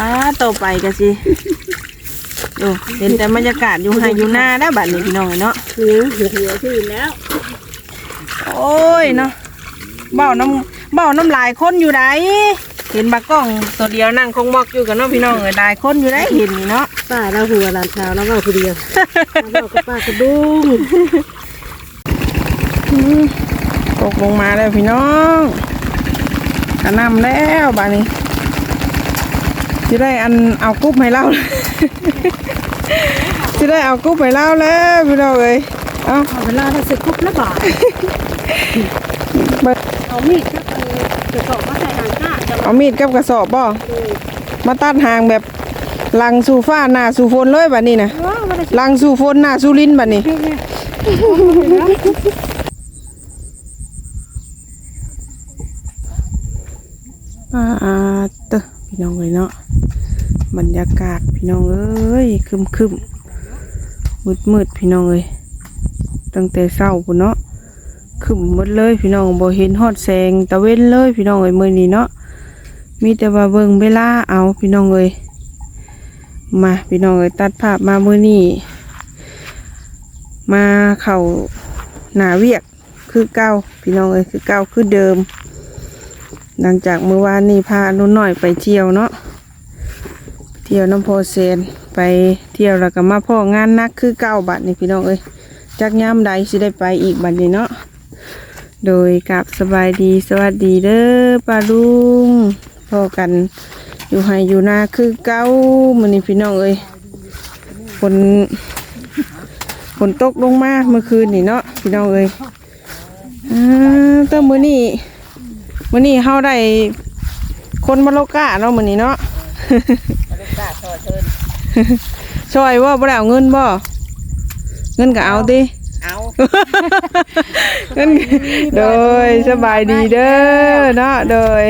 ป้าต่อไปก็สิโอ้เห็นแต่บรรยากาศอยู่ไฮอยู่หน้าแล้วบัดนี้พี่น้องเนาะเหนียวเหนียวที่แล้ว โอ้ยเนาะเบ้าน้ำเบ้าน้ำลายคนอยู่ไหนเห็นบากล้องตัวเดียวนั่งคงบอกอยู่กับน้องพี่น้องเลยลายคนอยู่ไหนเห็นนี่เนาะป้าเราหัวหลานสาวเราเว้าคนเดียวเราก็ป้ากระดุงตกลงมาแล้วพี่น้องกระนำแล้วบานี้ จะได้อันเอากุ๊บให้เล่าจะได้เอากุ๊บให้เล่าแล้วพี่น้องเลยเอาเอาเวลาเราสึกคุบแล้วบ่าเบิดเอามีดครับเอากระสอบมาใส่หางก้าจะเอามีดกับกระสอบบ่มาตัดหางแบบลังสู่ฟ้าหน้าสู่ฝนเลยแบบนี้นะว้าวมาได้ลังสู่ฝนหน้าสู่ลิ้นแบบนี้ให้เนี่ยอ่าเตอะพี่น้องเลยเนาะ บรรยากาศพี่น้องเอ้ยคึมคึมมืดมืดพี่น้องเอ้ยตั้งแต่เช้าพุ่นเนาะคึมหมดเลยพี่น้องบ่เห็นฮอดแสงตะเว้นเลยพี่น้องเอ้ยมื้อนี้เนาะมีแต่ว่าเบิ่งเวลาเอาพี่น้องเอ้ยมาพี่น้องเอ้ยตัดภาพมามื้อนี้มาเข้าหนาเวียกคือเก่าพี่น้องเอ้ยคือเก่าคือเดิม หลังจากเมื่อวานนี้พานุ่นหน่อยไปเที่ยวเนาะ ที่ยวน้ำโพเซนไปเที่ยวแล้วก็มาพ่องานนักคือเก้าบัตรนี่พี่น้องเอ้ยจักย้ำใดสิได้ไปอีกบัตรนี้เนาะโดยกับสบายดีสวัสดีเด้อป้าลุงพ่อกันอยู่ให้อยู่นาคือเก้ามือนี้พี่น้องเอ้ยฝนฝนตกลงมาเมื่อคืนนี่เนาะพี่น้องเอ้ยอ่าเติมมือนี้มื้อนี้เฮาได้คนมาโลกาเนาะมือนี้เนาะ ช่วยว่าบ่ได้เอาเงินบ่เงินก็เอาติ เอาเงินโดยสบายดีเด้อเนาะโดย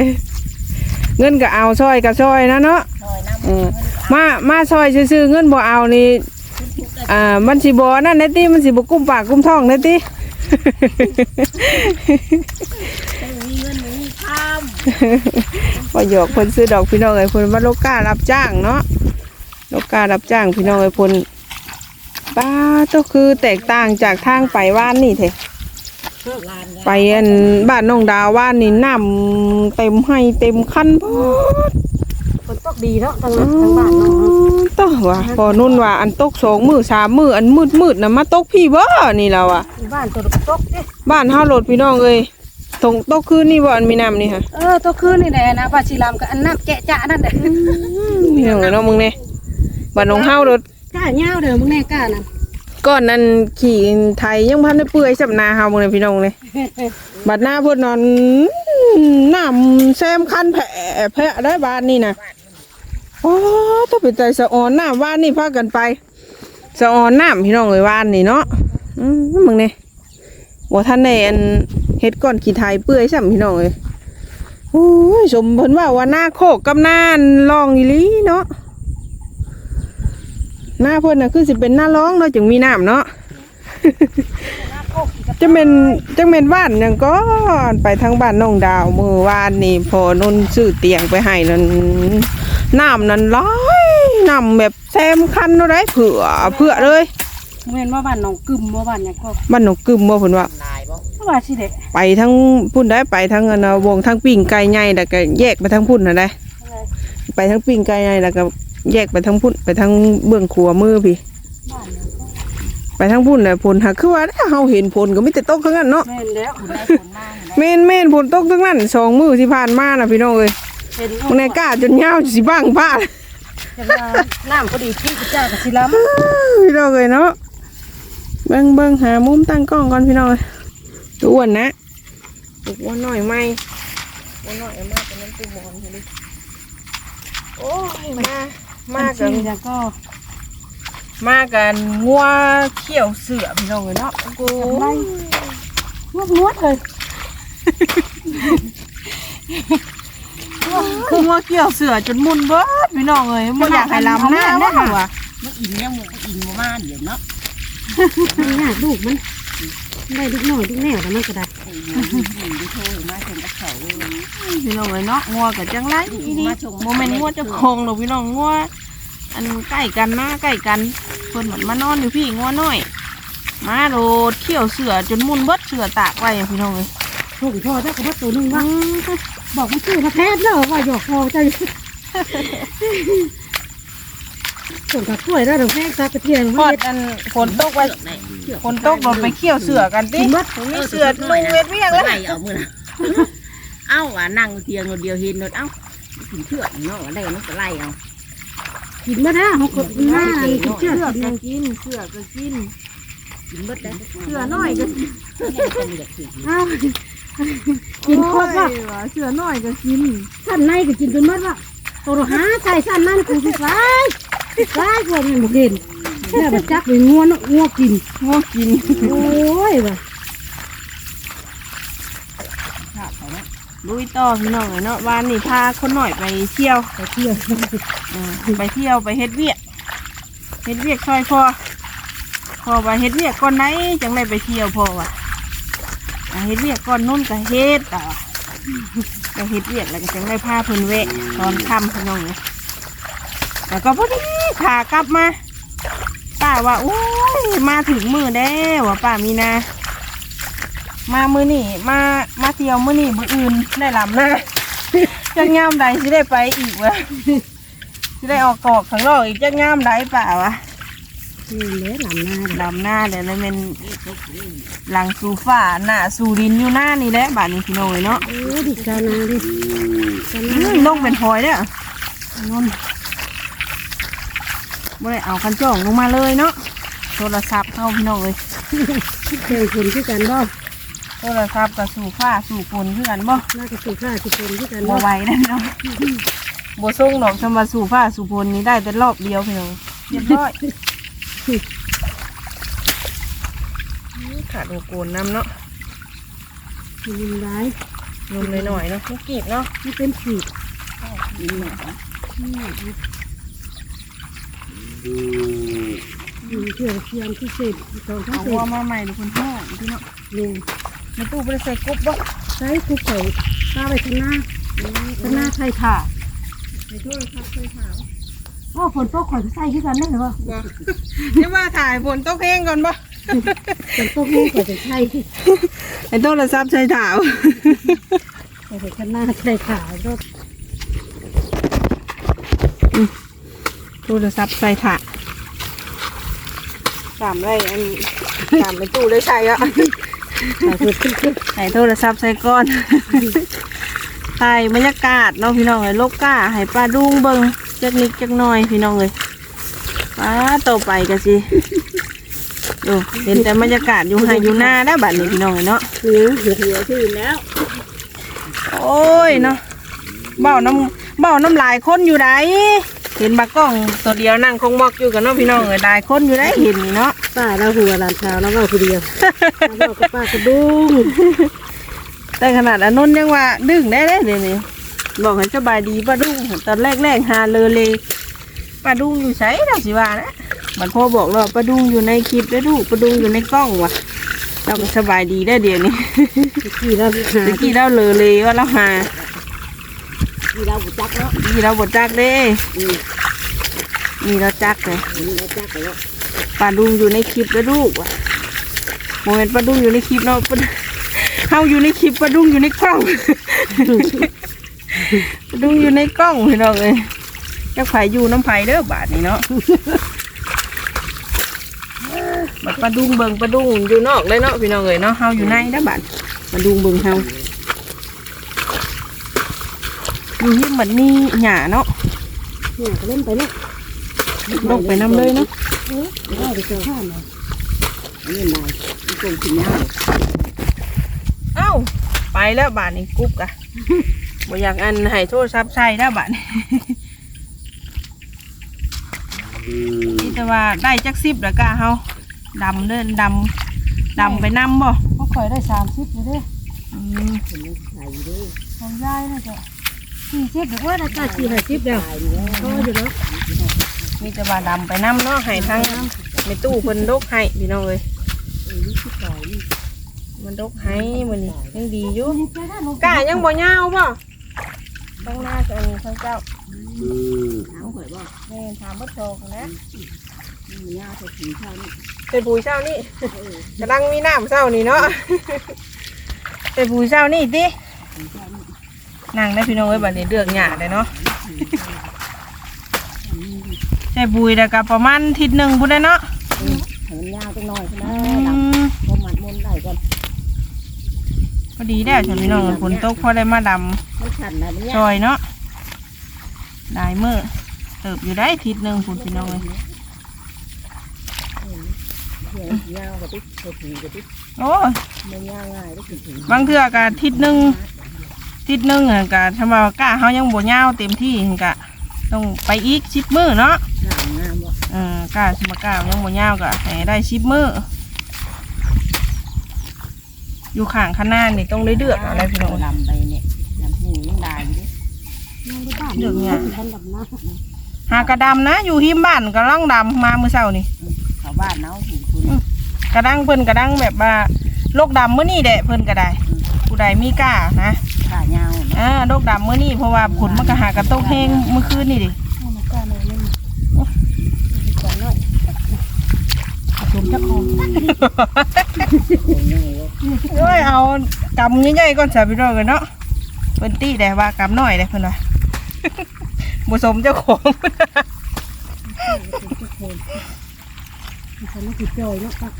เงินก็เอาช่วยก็ช่วยนะเนาะเออมามาช่วยซื่อๆเงินบ่เอานี่อ่ามันสิบ่นั่นแน่ติมันสิบ่กุมปากกุมท้องแน่ติมีเงินมีคพอหยอกเพิ่นซื้อดอกพี่น้องไอ้เพิ่นว่าโลการับจ้างเนาะ โลการับจ้างพี่น้องไอ้เพิ่นป้าก็คือแตกต่างจากทางไปว่านนี่เถอะำลานไปอันบ้านน้องดาวว่านนี่น้ำเต็มให้เต็มคันพอดฝนตกดีเนาะทางนั้นทางบ้านน้องเนาะต่อว่ะพอนุ่นว่าอันตกสองมือสามมืออันมืดมืดๆนะมาตกพี่บ่นี่เราอะบ้านตัวตกเด้บ้านเฮาโหลดพี่น้องเอ้ยตรงตกคืนนี่บ่อันมีน้ำนี่ฮะเออตัวคืนนี่แหละนะป้าชีลามกับอันน้ำแจะจะนั่นแหละพี่น้องเอ้ยเนาะมึงเนี่ย บ้านน้องเฮาโหลดกล้าเงาเด้อมึงแน่กล้านั่นก่อนนั้นขี่ไทยยังพันได้เปื่อยสับนาเฮาบ่เลยพี่น้องเลยบัดหน้าเพิ่นนอนน้ำแซมคันแผลแผลได้บานนี่นะโอ้ต้องเป็นใจสะออนน้ำว่านนี่พากันไปสะออนน้ำพี่น้องเอ้ยว่านนี่เนาะอืมมึงเนี่ยบ่ทันได้อันเฮ็ดก่อนขี่ไทยเปื่อยซ้ํพี่น้องเอ้ยโอ้ยสมเพิ่นว่าว่าหน้าโคกกับหน้าลองอีหลีเนาะ หน้าเพิ่นน่ะคือสิเป็นหน้าร้องเนาะจึงมีน้ำเนาะ จะเป็นจังเป็นบ้านหยังก็ไปทางบ้านน้องดาวมือวานนี่พอนุ่นซื้อเตียงไปให้นั่นน้ำนั่นร้อยน้ำแบบแซมคันเนาะได้เผื่อเผื่อเลยแม่นว่าบ้านน้องกึมว่าบ้านหยังก็บ้านหนองกึมบ่เพิ่นว่าว่าสิเด้ไปทั้งพุ่นได้ไปทั้งอันน่ะวงทั้งปิ้งไก่ใหญ่แล้วก็แยกไปทั้งพุ่นน่ะได้ ไปทั้งปิ้งไก่ใหญ่แล้วก็ แยกไปทั้งพุ่นไปทั้งเบื้องขัวมือพี่ ไปทั้งพุ่นน่ะผลหักคือว่าถ้าเฮาเห็นผลก็มีแต่ตกทั้งนั้นเนาะแม่นแล้วได้ผลมากเมนเมนผลตกทั้งนั้นสองมือที่ผ่านมาน่ะพี่น้องเอ้ยเห็นมันในกล้าจนยาวสิบ้างผ้าจะว่าน้ำพอดีพี่เจ้ากับศิลามพี่น้องเอ้ยเนาะเบิ่งเบิ่งหามุมตั้งกล้องก่อนพี่น้องเอ้ยตัวอ้วนนะตัวอ้วนหน่อยไหมอ้วนหน่อยมากกว่านั้นตัวบอลเลยโอ้ยมา มากักันนแล้วก็มากันงัวเขี้ยวเสือพี่น้องเอ้ยเนาะโอ้โหไล่นวดนวดเลยคืองัวเขี้ยวเสือจนมุนเบิดพี่น้องเอ้ยบ่อยากให้ลำหน้าเนาะว่ะมันอินเนี่ยหมูอินหมูมาเดี๋ยวเนาะมันยากลูกมัน ได้ลูกน้อยลูกแนวแต่มันก็ได้พี่น้องเอ้ยเนาะงัวกับจังไรอีนี่โมเมนต์งัวเจะคงหรอกพี่น้องงัวอันใกล้กันนะใกล้กันเพิ่นเหมือนมานอนอยู่พี่งัวน้อย มาโดดเขี่ยวเสือจนมุนเบิดเสือตากไว้อะพี่น้องเลยถูกพ่อเจ้าก็บ่ตัวหนึงว่าบอกมันชื่อมาแพทย์เนาะว่าหยอกคอเจ้าอยู่ส่งกับกล้วยได้ดอกแพทย์ซากระเทียมพอดอันฝนตกไปฝนตกโดนไปเขี่ยวเสือกันติกินเบิดมีเสือลุงเวทเวียงแล้วไล่เอามือนะเอ้าว่านั่งเตียงคนเดียวเห็นรถเอ้าถึงเชือกเนาะว่าได้มันก็ไล่เอากินมาได้เขาก็หน้านี่กินเชื่อเสือกินก็กินเสือก็กินกินเบิดได้เสือน้อยก็กินอ้าวกินครบว่าโอ้ยว่าเสือน้อยก็กินสั้นในก็กินจนหมดว่าตัวหาใส่สั้นนั่นกูสิไป ไปกว่ามันบ่เห็นแม่บัจักเลยงัวเนาะงัวกินงัวกิน โอ้ยว่ะลุยต่อพี่น้องเลยเนาะวานนี่พาคนหน่อยไปเที่ยวไปเที่ยวเออไปเที่ยวไปเฮ็ดเวียกเฮ็ดเวียกซอยพอพอไปเฮ็ดเวียกก่อนไหนจังได้ไปเที่ยวพอวะอะเฮ็ดเวียกก่อนนู้นก็เฮ็ดต่อไปเฮ็ดเวียกแล้วก็จังได้พาเพิ่นเวะตอนค่ำพี่น้องเลยแล้วก็พอดี ขากลับมาป้าว่าโอ้ยมาถึงมือแล้วว่ะป้ามีนา มามือนี่มามาเที่ยวมือนี่มืออื่นได้ลำหน้าจักงามใดสิได้ไปอีกวะสิได้ออกกอกข้างนอกอีกจักงามใดป่าวะนี่แหละหลำหน้าลำหน้าเดี๋ยวนั้นเป็นหลังสูฟ้าหน้าสูดินอยู่หน้านี่แหละบ้านนี้พี่น้องเลยเนาะโอ้ดิชานาดิชาอืนามลงเป็นพลอยเด้อนุ่น บ่ได้เอาคันจ้องลงมาเลยเนาะโทรศัพท์เข้าพี่น้องเลยเคยคนที่กันบ่โทรศัพท์กับสู่ฟ้าสู่ฝนคือกันบ่น่าจะสุข้าที่คนที่กันบ่บ่ไหวแล้วเนาะบ่ส่งดอกสมบัติสู่ฟ้าสู่ฝนนี่ได้แต่รอบเดียวพี่น้องเรียบร้อยขาดโอโกนน้ำเนาะยินร้ายนมหน่อยๆเนาะลูกกีบเนาะนี่เป็นขีดกินเนาะ อยู่เที่ยวเทียมที่เศษสองทั้งเอาเศวัวษมาใหม่ดูคุณพ่อพี่เนาะเรียนในตู้ไปใส่กรุ๊บบ่ใช้คุกเข่าข้าไปข้างหน้าข้างหน้าไทยค่ะในโทรศัพท์ใส่ขาวโอ้ฝนตกข่อยก็ใส่ที่กันได้เหรอวะบ่เดี๋ยวว่าถ่ายฝนตกแห้งก่อนบ่ฝนตกนี่ข่อยจะใส่ที่ในโทรศัพท์ใส่ขาวข่อยจะข้างหน้าไทยค่ะรถ โทรศัพท์ใส่ถ่าสามไรอันสามในตู้ได้ใส่อะข่อยเพิ่นขึ้นขึ้นใส่โทรศัพท์ใส่ก้อนถ่ายบรรยากาศเนาะพี่น้องเลยลบก้าให้ปลาดุงเบิงจักนิดจักหน่อยพี่น้องเลยป้าต่อไปกันสิดูเห็นแต่บรรยากาศอยู่ให้อยู่หน้าได้บัดนี้พี่น้องเลยเนาะเหนือเหนือเหลือที่แล้ว โอ้ยเนาะเบ้าน้ำเบ้าน้ำลายคนอยู่ไหน เห็นบักกล้องตัวเดียวนั่งคงมอกอยู่กับน้องพี่น้องเลยลายคนอยู่ไหนเห็นนี่เนาะป้าเราหัวหลานชาวแล้วเราคนเดียวเรากับป้ากระดุงแต่ขนาดอนนนท์ยังว่าดึงได้เลยเดี๋ยวนี้บอกให้สบายดีป้าดุ้งตอนแรกแรกๆหาเลยเลยป้าดุ้งอยู่ใช้เราสิว่านะมันพ่อบอกเราป้าดุ้งอยู่ในคลิปได้ดูป้าดุ้งอยู่ในกล้องว่ะเราก็สบายดีได้เดี๋ยวนี้ขี่เราหาตะกี้เราเลยเลยว่าเราหา ที่เราบุจักเนาะนี่เราบดจักเด้อืมนี่เราจักเลยนี่เราจักไปแล้วป้าดุ้งอยู่ในคลิปได้ดูว่ะโมเมนต์ป้าดุ้งอยู่ในคลิปเนาะป้าเฮาอยู่ในคลิปป้าดุ้งอยู่ในกล้องป้าดุ้งอยู่ในกล้องพี่น้องเอ้ยเจ้าไผอยู่น้ำไผเด้อบาทนี้เนาะบัดปลาดุงเบิงปลาดุงอยู่นอกเลยเนาะพี่น้องเอ้ยเนาะเฮาอยู่ในนะบาดปลาดุงเบิงเฮา อยู่ที่มันมีหญ้าเนาะเนี่ยเล่นไปเนี่ยลงไปน้ำเลยเนาะได้ไปเจอข้าวเนาะนี่นายนี่คงกินยาเอ้าไปแล้วบาดนี้กุ๊บกะบ่อยากอันให้โทรศัพท์ใช้แล้วบาดนี้นี่แต่ว่าได้จักซิบแล้วกะเฮาดำเดินดำดำไปนำบ่เขาคอยได้สามสิบเลยเด้อืมใส่ด้วยของยายนะจ๊ะ สี่สิบหรือว่าได้จ่ายสี่ห้าสิบเดียวก็อยู่แล้วมีแต่ว่าดำไปนำเนาะให้ทั้งในตู้เพิ่นลกให้พี่น้องเอ้ยนี่ที่ใส่นี่มันดกให้มื้อนี้ยังดีอยู่กล้ายังบ่ยาวบ่ข้างหน้าจะอันนี้ข้างเจ้าเอาข่อยบ่แม่นถามบ่โตกันนะมันยาวใส่ถุงเท่านี้เป็นปุ๋ยเช้านี่กำลังมีน้ำเช้านี่เนาะเป็นปุ๋ยเช้านี่ติ นั่งได้พี่น้องเอ้ยบัดนี้เลือกหญ้าได้เนาะใส่ปุ๋ยแล้วก็ประมาณอาทิศหนึงพุ่นได้เนาะให้มันยาวจังหน่อยใช่ไหมอืดมำพอมันมุนได้ก่อนพอดีแล้วจ้ะพี่น้องฝนตกพอได้มาดำมันขันนะมันซยาวอยเนาะได้มือเติบอยู่ได้ทิศหนึ่งคุณพี่น้องเลยเพียงยาวกว่าติ๊กใส่ถุงกว่าติ๊กโอ้ยมันยาวง่ายได้ถึงถุงบางเทื่อก็ทิศหนึ่ง ทิศหนึ่งอะก็ทำมากล้าเขายังบ่ยาวเต็มที่หั่นก็ต้องไปอีกชิบมือเนาะงามงามบ่เออกล้าสมากล้ายังบ่ยาวก็ให้ได้ชิบมืออยู่ข้างข้างหน้านี่ต้องได้เดือกเอาอะไรพี่น้อง ลำไปเนี่ยลำหูยังได้อยู่ดิเดือกเนี่ยฉันกับน้าหากระดำนะ อยู่หิมบ้านกำลังดำมาเมื่อเช้านี่ ชาวบ้านเนาะหูคุณ กระดังเพิ่นกระดังแบบว่าโรคดำมื้อนี้แหละเพิ่นก็ได้ ผู้ใดมีกล้านะ ขายาวอ่าโรคดำมื้อนี้เพราะว่าผลมันก็หากระตกแห้งเมื่อคืนนี่ดิสมเจ้าของโอ้ยเอากำใหญ่ๆก่อนสาพี่น้องกันเนาะเพิ่นตีได้ว่ากำน้อยได้เพิ่นว่าบ่สมเจ้าของฉันไม่ติดจอยเนาะปะ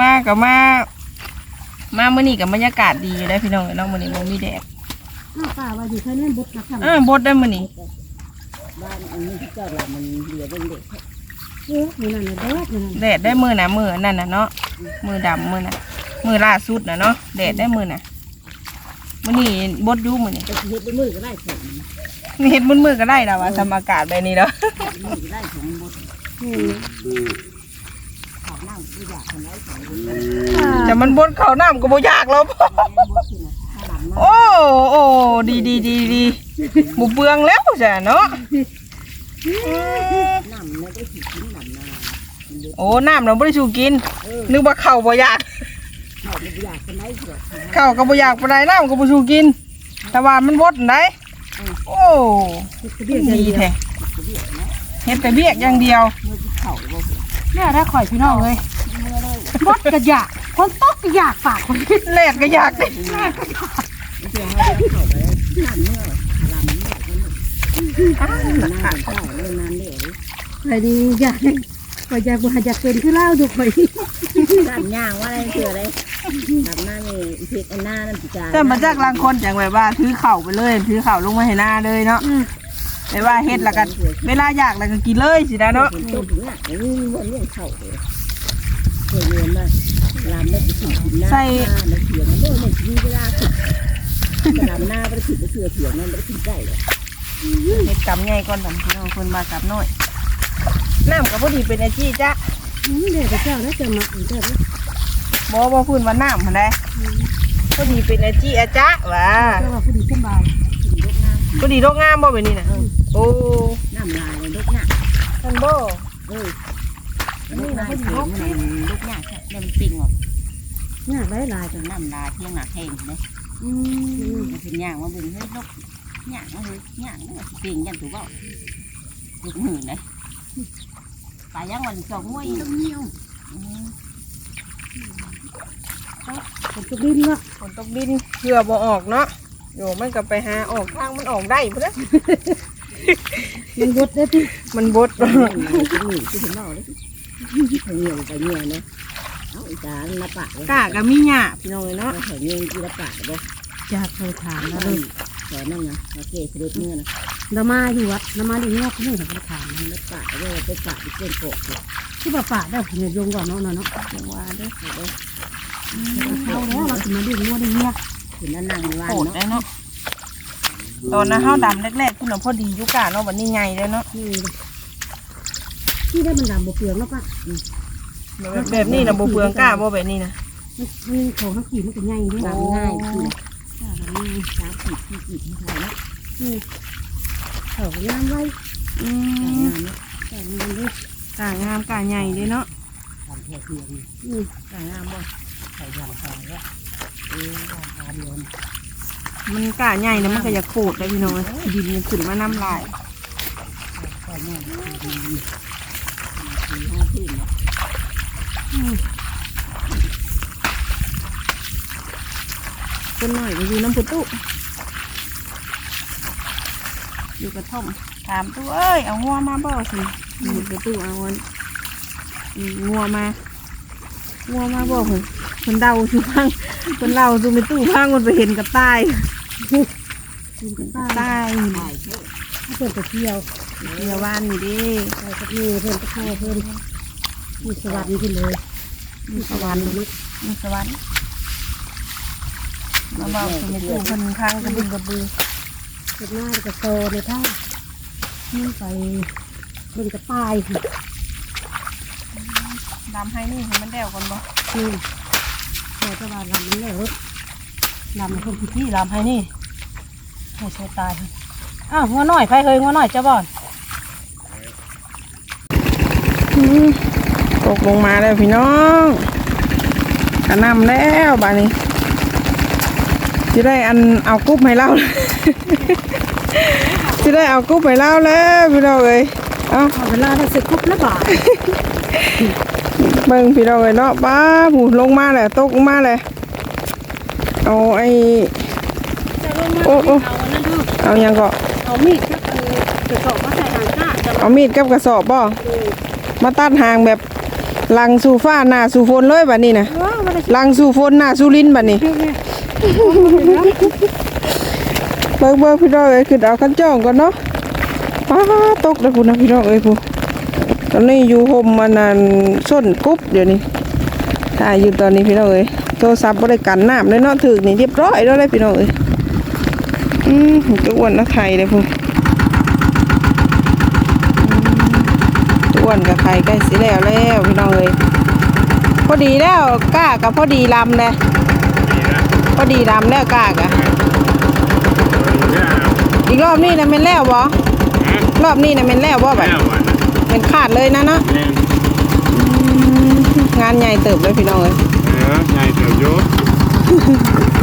มาก็ มามามื้อนี้ก็บรรยากาศดีอยู่ได้อพี่น้องเอ้ยเนาะมื้อนี้บ่มีแดดอ้าวป้าว่าอยู่แค่นั้นบุตรนะครับเออบดได้อมื้อนี้บ้านอันนี้ที่เจ้าเรามันเหลือเป็นเด็กเออนี่นั่นน่ะเด้อนี่นั่นแดดได้มื้อน่ะมื้อนั่นน่ะเนาะมื้อดำมื้อน่ะมื้อล่าสุดน่ะเนาะแดดได้มื้อน่ะมื้อนี้บดอยู่มื้อนี้ก็เฮ็ดด้วยมือก็ได้ผลนี่เฮ็ดมืดๆก็ได้แล้วว่าสมอากาศแบบนี้เนาะมือก็ได้ผลห แต่มันบดเข้าน้ำก็บ่ยากแล้วบดขึ้นนะถ้าลำนะโอ้โอ้ดีดีดีดีบุเบืองแล้วจ้ะเนาะอืมน้ำไม่ได้ผิดชิ้นลำนาโอ้น้ำเราไม่ได้สูกิน นึกว่าข้าวบ่อยากเขาไม่อยากคนได้เถอะข้าวก็บ่อยากปานใดน้ำก็บ่สูกิน แต่ว่ามันบดได้โอ้คือเบี้ยอย่างดีเดียวแท้จะเรียกนะเฮ็ดแต่เบียกอย่างเดียวเมื่อที่เขาบ่เนี่ยถ้าข่อยพี่น้องเลย บดกระยะคนตกกระยะปากคนแลดก็อยากได้ไม่ใช่เขาได้เขาไปน้ำเมื่อลำเมื่อก็น้ำเข้าเลยน้ำเดี๋ยวข่อยดีอยากข่อยอยากบ่อยากเป็นคือเล่าดูข่อยลำย่างว่าอะไรคืออะไรลำหน้านี่เพชรหน้านั่นปีกาแต่มาจากลางคนจังแบบว่าถือข้าวไปเลยถือข้าวลงมาให้หน้าเลยเนาะอืมแต่ว่าเฮ็ดแล้วก็เวลาอยากแล้วก็กินเลยสินะเนาะ เรื่องเข่าเลยเคยเรียนมาลำไม่ไปถึงหน้าในเถียงมันโดนในทีเวลาสุดลำหน้าไปถึงไปเสือเถียงนั่นไปถึงได้เลยเฮ็ดกำใหญ่ก่อนทำพี่น้องคนมากำน้อยน้ำก็พอดีเป็นอาชีพจ้ะอืมเดี๋ยวเจ้าแล้วจะมาอีกเด้อบ่บ่พูดว่าน้ำมันได้พอดีเป็นอาชีพอาจ๊ะว่ะเจ้าว่าผู้ดีสบายถึงรถน้พอดีโรคงามบ่แบบนี้น่ะโอ้ำน้ำลายรถหน้าท่านบ่เออ รถหน้าเถียงมันรถหน้าแค่เดินปิงออกหน้าหลายๆจนน้ำลายเที่ยงหนักแห้งเลยอืมมันเป็นย่างมาบึงให้รถย่างมาเลยย่างมาปิงยันถูกเปล่าถูกหื่นเลยปลาย่างวันสองมวยต้องเงี้ยวผมจะบินว่าฝนตกดินเหือบ่ออกเนาะโยมันก็ไปหาออกทางมันออกได้พุ่นนะมันบดได้ที่มันบดจะหนีที่ถึงเล่าเลย ไปเงี้ยวไปเงี้ยวนะเอาอีกาละปะเลยกะก็มีหญ้าพี่น้องเอ้ยเนาะเราใส่เงี้ยวกีละปะบ่จากเคยถามแล้แล้ววเลเลยยสอนนั่งนะเราเกศเด็ดเมื่อนะเรามาอยู่วัดเรามาอยู่นอกนี่เราถามละปะเลยไปปะที่เส้นโปะเลยที่ป่าป่าได้ผมจะยงก่อนเนาะเนาะเนาะจังหวะเด้อเด้อเขาแล้วเราถึงมาดื่มมัวได้เนี่ยถึงนั่นนั่งวันโอดเนาะได้เนาะตอนนั้นเฮาดำแรกๆพุ่นน่ะพอดีอยู่กะเนาะบัดนี้ใหญ่แล้วเนาะนี่ ที่ได้มันดำบวเปลืองแล้วปะแบบแบบนี้น่ะบ่เปลืองกะบ่แบบนี้น่ะมันของทั้งขี่มันก็ง่ายด้วยทำง่ายคือสามสิบสี่สิบไม่ใช่นะเขาย่างไว้อืแต่มงานเนาะแต่งานด้วยกะงามกะใหญ่เด้เนาะทำหัวเทียงอืมกางามบ่ใส่ยางใส่แล้วเออตามโยนมันกล้าใหญ่นะมันก็อยากโคตรเลยพี่น้องดินมันขึ้นมาน้ำลายใส่ยางดีดีสี่ห้าขึ้นเนาะต้นหน่อยไปอยู่น้ำพุตุอยู่กระท่อมถามตู้เอ้ยเอางัวมาบ่สิอยู่กระตู้เอาอันอืมงัวมางัวมาบ่เพิ่นเพิ่นเดาสุพังเพิ่นเล่าสุไปตู้พังมันไปเห็นกับตายกินกันบ้านตายใส่เท่าเพิ่นไปเที่ยว เดี๋ยวบ้านนี่เดิไปกับนี่เพิ่นก็พ่อเพิ่นมีสวรรค์ขึ้นเลยมีสวรรค์มีสวรรค์มาบอกสุไปตู้เพิ่นข้างกระบึงกระบือเกิดหน้าก็โตในท่านี่ไปเบิ่งกระต่ายดำให้นี่ให้มันแดวก่อนบ่นี่พอจะว่าลำมันแล้วลำคนที่ลำให้นี่ให้ใช้ตายอ้าวงัวน้อยไผเคยงัวน้อยเจ้าบ่อน ตกลงมาแล้วพี่น้องกระนำแล้วบ้านี้จะได้อันเอากุ๊บให้เล่าจะได้เอากุ๊บให้เล่าแล้วพี่น้องเอ้ยเอาเอาเวลาได้สิบครบแล้วบ่าเบิ่งพี่น้องเอ้ยเนาะป้าผู้ลงมาแล้วตกลงมาแล้วเอาไอ้จะลงมาโอ้โอ้เอาอันนั้นดูเอาหยังก็เอามีดครับเออจะตอกมาใส่หางก้าจะเอามีดกับกระสอบบ่ มาตัดหางแบบลังสู่ฟ้าหน้าสู่ฝนเลยบัดนี้นะว้าวมาได้ลังสู่ฝนหน้าสู่ลิ้นบัดนี้เพียงเนี่ยเบิ่งเบิ่งพี่น้องเอ้ยคือเอากันจ้องก่อนเนาะป้าตกแล้วพุ่นนะพี่น้องเอ้ยพุ่นตอนนี้อยู่ห่มมันนั่นส้นกุ๊บเดี๋ยวนี้ถ่ายอยู่ตอนนี้พี่น้องเอ้ยโทรศัพท์บ่ได้กันน้ำเลยเนาะถึกนี่เรียบร้อยแล้วเลยพี่น้องเอ้ยอืมตัวอ้วนนะไข่เลยพุ่นอืมตั วอ้วนกับไข่ใกล้สิแล้วแล้วพี่น้องเอ้ยพอดีแล้วกล้ากับพอดีลำเลยพอดีลำแล้วกล้ากะอีกรอบนี้นะเป็นแล้วบ่รอบนี้นะเป็นแล้วบ่แบบเป็นขาดเลยนะเนาะงานใหญ่เติบเลยพี่น้องเอ้ยเออใหญ่เดี๋ยวโยศใ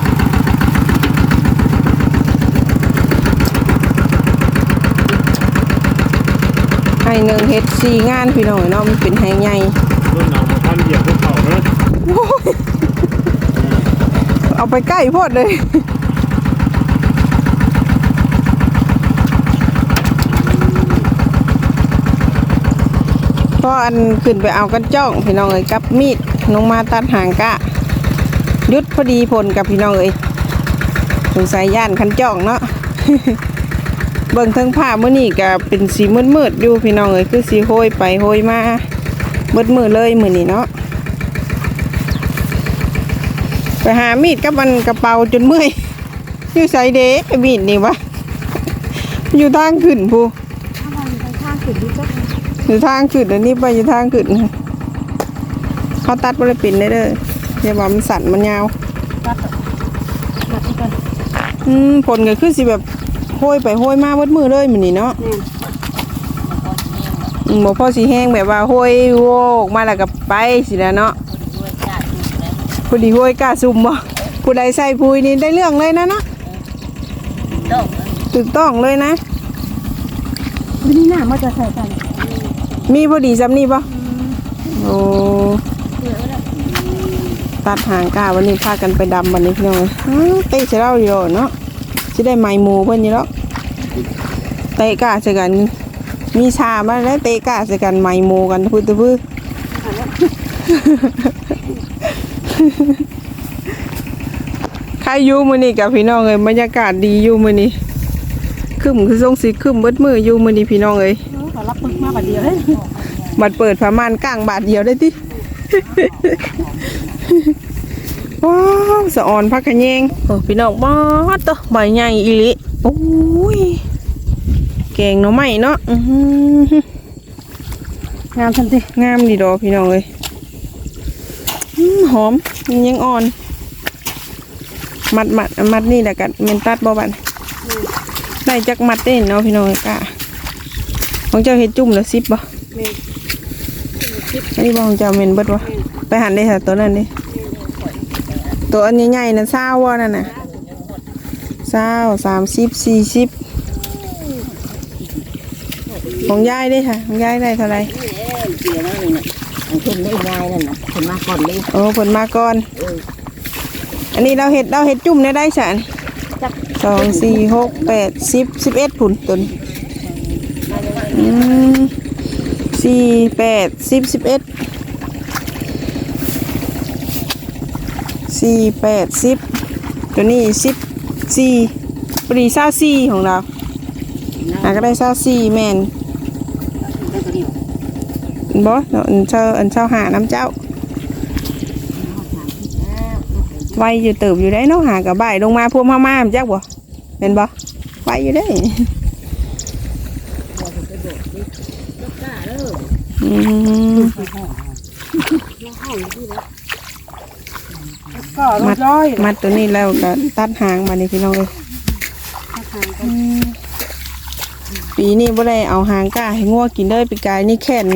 ห้หนึ่งเฮ็ดสี่งานพี่น้องเอ้ยเนาะมันเป็นให้ใหญ่ต้นหนาวมาพันเหยียบภูเขาเลยเอาไปใกล้โพดเลยพออันขึ้นไปเอากันจ้องพี่น้องเอ้ยกับมีดลงมาตัดหางกะยุดพอดีผลกับพี่น้องเอ้ยสงสัยย่านคันจ้องเนาะ เบิ่งเทั้งผ้ามื้อนี้ก็เป็นสีมืดๆอยู่พี่น้องเอ้ยคือสีโหยไปโหยมาเบิดมือเลยมื้อนี้เนาะไปหามีดกับมันกระเป๋าจนเมื่อยอยู่ไสเด้มีดนี่วะอยู่ทางขึ้นผู้ถ้ามันไปข้างขึ้นดูจักอยู่ทางขึ้นอันนี้ไปอยู่ทางขึ้นเขาตัดบ่ได้เป็นได้เด้ออย่าว่ามันสั่นมันยาวตัดตัดที่กันอืมผลก็คือสิแบบโหยไปโหยมาเบิดมือเลยมื้อนี้เนาะนี่อืมบ่พอสิแห้งแบบว่าห้อยโวกมาแล้วก็ไปสินะเนาะผู้ดีห้อยกล้าซุ่มบ่ผู้ใดใส่พุยนี่ได้เรื่องเลยนะเนาะถูกต้องเลยนะวันนี้หน้ามันจะใส่กันมีพอดีซ้ำนี่บ่โอ้ตัดหางกาวันนี้พากันไปดำวันนี้พี่น้องอื้อเตะเสยเราอยู่เนาะสิได้ไม้หมูเพิ่นนี่เนาะ เตะกาใส่กัน มีชามาแล้วเตะกาใส่กันไม้หมูกันพูดตะพื้อใครอยู่มื้อนี้กับพี่น้องเอ้ยบรรยากาศดีอยู่มื้อนี้คึมคือทรงสีคึมเบิดมืออยู่มื้อนี้พี่น้องเอ้ยขอรับปึกมาบัดเดียวเฮ้ยบัดเปิดผ้าม่านกลางบาทเดียวได้ติว้าวสะออนพักขะแยงโอ้พี่น้องบอดตัวใบใหญ่อีหลิโอ้ย แกงหน่อไม้เนาะอื้อหืองามทันทีงามดีดอกพี่น้องเอ้ยอื้อหอมยังอ่อน มัดมัดมัดนี่แหละกันเมนตัดบ่บันได้จักมัดเด้เนาะพี่น้องเอ้ยกะของเจ้าเฮ็ดจุ่มแล้วสิบบ่นี่สิบอันนี้บของเจ้าเมนเบิดวะไปหันได้ค่ะตัวนั้นดิตัวอันใหญ่ๆนั่นเศร้าวะนั่นน่ะเศร้าสามสิบสี่สิบ ของยายเด้ค่ะ ของยายได้เท่าไหรนี่แหละเสียนั่นน่ะอันเพิ่นได้ง่ายนั่นน่ะเพิ่นมาก่อนเลยโอ้ผลมาก่อน เอออันนี้เราเห็ดเราเห็ดจุ่มได้ได้ฉันจักสองสี่หกแปดสิบสิบเอ็ดผุนตัวนี้อืมสี่แปดสิบสิบเอ็ดสี่แปดสิบตัวนี้สิบสี่ปรีเศร้าสี่ของเราอาก็ได้เศร้าสี่แมนได้ตัวเดียว บอสอันเช่าอันเช่าหาน้ำเจ้า ไวอยู่เติบอยู่ได้เนาะหากับใบายลงมาพวกมามาจักบ่เป็นบ่ไวอยู่ได้กล้าเด้ออืมก็ลดร้อยมัดตัวนี้แล้วก็ตัดหางมานี่พี่น้องเลยอืม ปีนี้บ่ได้เอาหางก้าให้งัวกินเลยปีกายนี่แค่น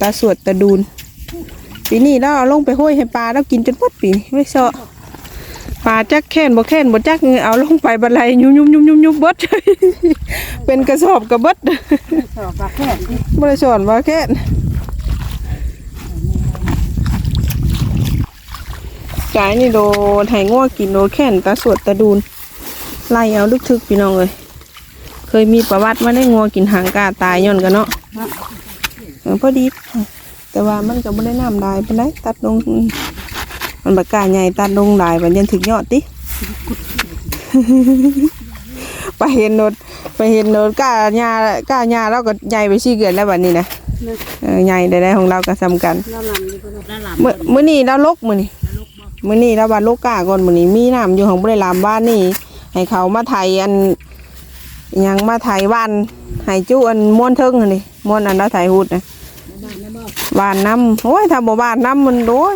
ตาสวดตาดูนปีนี้เราเอาลงไปห้วยให้ปลาแล้วกินจนหมดปีไม่เซาะปลาจักแค่นบ่แค่นบ่จักเอาลงไปบันไลยุ่มยุ่มยุ่มยุ่มยุ่มเบิดเป็นกระสอบกระเบิดสอบปลาแค่ที่บริสอนว่าแค่นกายนี่โดนไห้ง่วกินโดนแค่นตาสวดตาดูนไล่เอาลึกทึกพี่น้องเลย เคยมีประวัติมาได้งัวกินหางกาตายย่อนกันเนาะเออพอดี แต่ว่ามันก็ไม่ได้น้ำลายไปได้ตัดลงมันบากกาใหญ่ตัดลงลายมันยันถึงยอดติไปเห็นโนดไปเห็นโนดก้าหญ้าก้าหญ้าเราก็ใหญ่ไปชี้เกินแล้วบัดนี้นะเออใหญ่ได้ๆของเราก็สำคัญน้ำลำอยู่บนด้านหลังมื้อมื้อนี้เราลกมื้อนี้มื้อนี้เราบานลกก้าก่อนมื้อนี้มีน้ำอยู่ของบ่ได้ลามบ้านนี่ให้เขามาไถอันอิห ยังมาไถวานให้จุอันม้วนเทิงหั่นนี่ม้วนอันเราไถหุดนะวานน้ำโอ้ยถ้าบ่วานน้ำมันโดย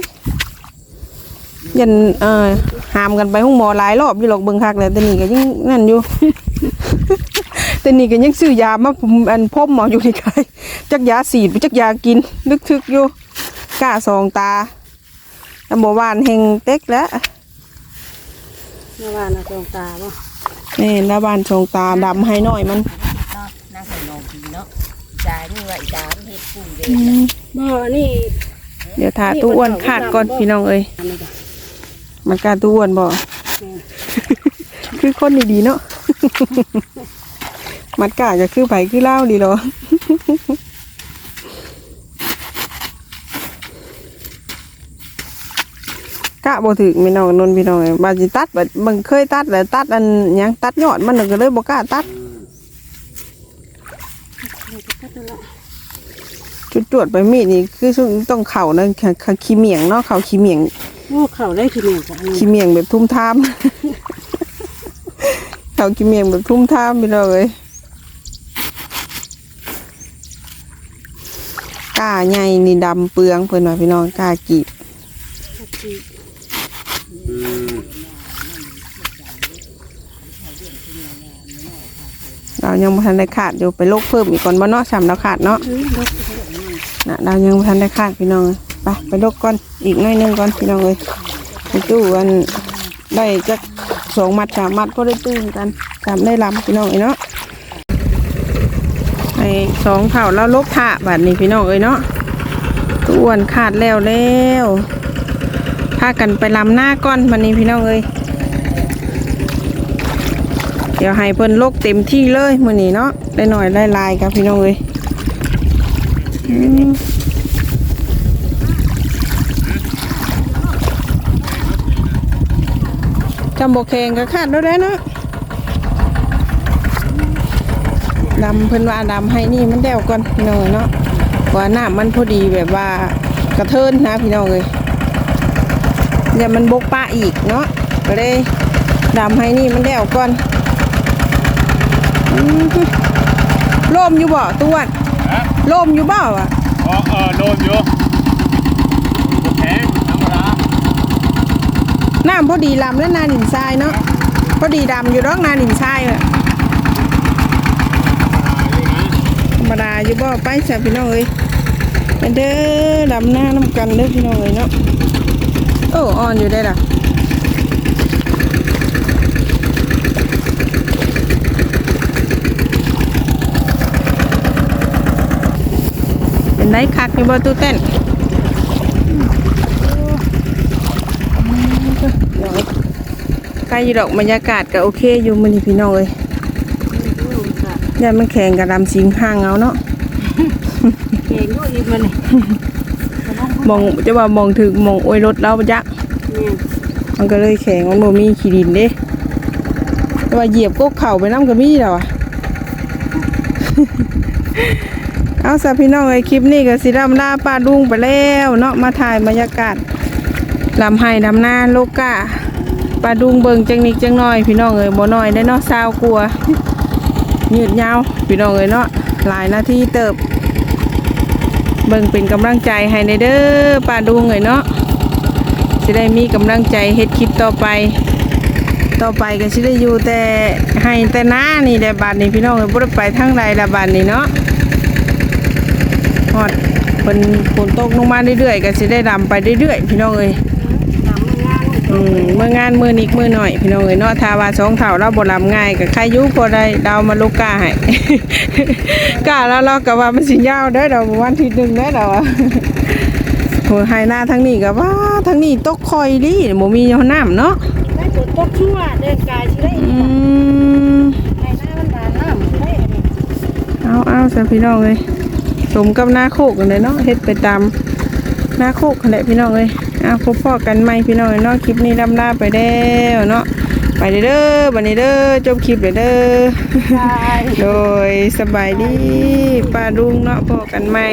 ยันเออหามกันไปห้องหมอหลายรอบอยู่หรอกเบิ่งคักแล้วแต่นี่ก็ยังนั่นอยู่ แต่นี่ก็ยังซื้อยามาผมอันพ่มหมออยู่ในกายจักยาสีดไปจักยากินนึกทึกอยู่กล้าสองตาตำบวานเฮงเต็กแล้วเมื่อวานเราจองตาบ่ นี่แล้วบานสองตาดำให้หน่อยมันน่าใส่นองทีเนาะจ่ายนี่ว่าอีจามเฮ็ดปุ๋ยเลยบ่นี่เดี๋ยวทาตู้อ้วนขาดก่อนพี่น้องเอ้ยอันนี้ก็มันกล้าตู้อ้วนบ่คือคนดีๆเนาะมันกล้าจะคือไผคือเล่าดีเหรอ กะบ่ถึกพี่น้องนนพี่น้องเอ้ยบาสิตัดบัดมันเคยตัดแล้วตัดอันหยังตัดยอดมันน่ะก็เลยบ่กล้าตัดจุดจวดๆไปมีดนี่คือต้องเข่านะค่ะค่ะขี้เมียงเนาะเข่าขี้เมียงโอ้เข่าได้ทีเดียวจ้ะอันนี้ขี้เมียงแบบทุ่มทามเข่าขี้เมียงแบบทุ่มทามพี่น้องเอ้ยก้าใหญ่นี่ดำเปลืองเพิ่นว่าพี่น้องก้ากีบ เรายังบ่ทันได้ขาดอยู่ไปโลกเพิ่มอีกก่อนบ่เนาะสามเราขาดเนาะน่ะเรายังบ่ทันได้ขาดพี่น้องไปไปโลกก่อนอีกหน้อยหนึงก่อนพี่น้องเอ้ยไปตู้กันได้จักสองมัดสามมัดก็ได้ตื้นกันสามได้ลำพี่น้องเอ้ยเนาะไอ้สองเท่าแล้วลกท่าบาดนี้พี่น้องเอ้ยเนาะตู้อ้วนขาดแล้วแล้วากันไปลำหน้าก่อนวันนี้พี่น้องเอ้ยเดี๋ยวให้เพิ่นลกเต็มที่เลยมื้อนี้เนาะได้หน่อยได้ลายกับพี่น้องเอ้ยจำบกแข่งก็คาดแล้วได้เนาะดำเพิ่นว่าดำให้นี่มันแดวก่อนพี่น้องเอ้ยเนาะว่าน้ำมันพอดีแบบว่ากระเทินนะพี่น้องเอ้ย เดี๋ยวมันบกปะอีกเนาะก็เลยดำให้นี่มันแดวก่อนล่มอยู่บ่ตัวนล่มอยู่บ่อะอ๋อเออโดนอยู่แข็งธรรมดาน้ำพอดีลำและนาดินทรายเนาะพอดีดำอยู่ดอกนาดินทรายอะธรรมดาอยู่บ่ไปจ้ะพี่น้องเอ้ยมาเด้อดำหน้าน้ำกันเด้อพี่น้องเลยเนาะโอ้อ่อนอยู่ได้ล่ะเป็นได้คักอยู่บ่ตู้เต้นใกล้อยู่ดอกบรรยากาศก็โอเคอยู่มื้อนี้พี่น้องเอ้ยอย่ามันแข่งกับดำสิงห่างเอาเนาะเก่งด้วยอีกมันนี่ มองจะว่ามองถึงมองโอยรถเราปะจ๊ะนี่มันก็เลยแข็งมันบ่มีขี้ดินเด้แต่ว่าเหยียบก็เข่าไปน้ำก็มีแล้วอะเอาสะพี่น้องไอ้คลิปนี้ก็สิดำลาป้าดุงไปแล้วเนาะมาถ่ายบรรยากาศลำไห้ดำนาโลกาป้าดุงเบิ่งจังนิดจังน้อย พี่น้องเอ้ยบ่น้อยได้อเนาะซาวกลัวายืดยาวพี่น้องเอ้ยเนาะหลายนาทีเติบ เบิ่งเป็นกำลังใจให้ในเด้อป้าดุงเลยเนาะจะได้มีกำลังใจเฮ็ดคลิปต่อไป ต่อไปก็สิได้อยู่แต่ให้แต่หน้านี่แหละบาดนี้พี่น้องเลยบ่ได้ไปทางใดละบาดนี้เนาะฮอดเพิ่นฝนตกลงมาเรื่อยๆก็สิได้ดำไปเรื่อยๆพี่น้องเอ้ย มเมื่องานมื้อนิกมื้อหน่อย พี่น้องเอ้ยเนาะถ้าว่าสองเท่าเราบ่ลำง่ายก็ใครอยู่พอได้ดาวมาลูกกาให้กาแล้วเราก็ว่ามันสิยาวเด้อดอกวันที่หนึ่งเด้อดอกอะโหให้หน้าทั้งนี้ก็ว่าทั้งนี้ตกคอยดิบ่มีน้ำเนาะได้ฝนตกชั่วเดินกายสิได้อืมในหน้ามันบานน้ำสิได้อันนี้เอาเอาสพี่น้องเลยสมกับหน้าโคกกันเลยเนาะเฮ็ดไปตามหน้าโคกกันแหละพี่น้องเลยเอาพบพ่อกันใหม่พี่น้องเอ้ยเนาะคลิปนี้ลำลาไปแล้วเนาะไปเด้อเด้อบันนี้เด้อจบคลิปเลยเด้อใช่โดยสบายดีป้าดุงเนาะพอกันใหม่